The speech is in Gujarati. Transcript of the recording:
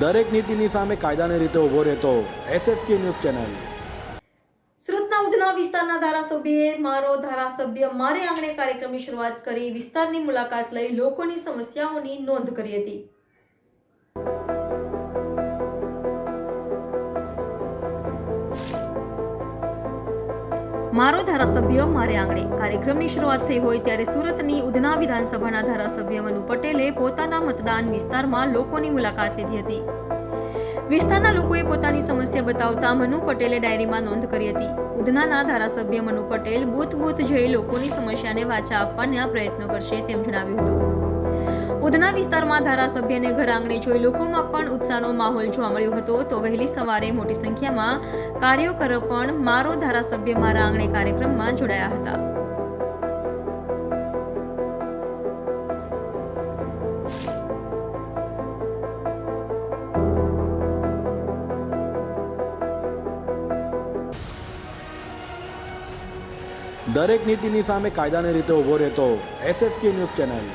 દરેક નીતિની સામે કાયદાની રીતે ઊભો રહેતો એસએસકે ન્યૂઝ ચેનલ. સુરતના ઉધના વિસ્તારના ધારાસભ્યએ મારો ધારાસભ્ય મારે આંગણે કાર્યક્રમની શરૂઆત કરી વિસ્તારની મુલાકાત લઈ લોકોની સમસ્યાઓની નોંધ કરી હતી. મારો ધારાસભ્ય મારે આંગણે. કાર્યક્રમની શરૂઆત થઈ હોય ત્યારે સુરતની ઉધના વિધાનસભાના ધારાસભ્ય મનુ પટેલે પોતાના મતદાન વિસ્તારમાં લોકોની મુલાકાત લીધી હતી. વિસ્તારના લોકોએ પોતાની સમસ્યા બતાવતા મનુ પટેલે ડાયરીમાં નોંધ કરી હતી. ઉધનાના ધારાસભ્ય મનુ પટેલ બૂથ બૂથ જઈ લોકોની સમસ્યાને વાચા આપવાના પ્રયત્નો કરશે તેમ જણાવ્યું હતું. ઉધના વિસ્તારમાં ધારાસભ્યને ઘર આંગણે જોઈ લોકોમાં પણ ઉત્સાહનો માહોલ જોવા મળ્યો હતો. તો વહેલી સવારે મોટી સંખ્યામાં કાર્યકરો પણ મારો ધારાસભ્ય મારા આંગણે કાર્યક્રમમાં જોડાયા હતા. દરેક નીતિની સામે કાયદાની રીતે ઊભો રહેતો એસએસકે ન્યૂઝ ચેનલ.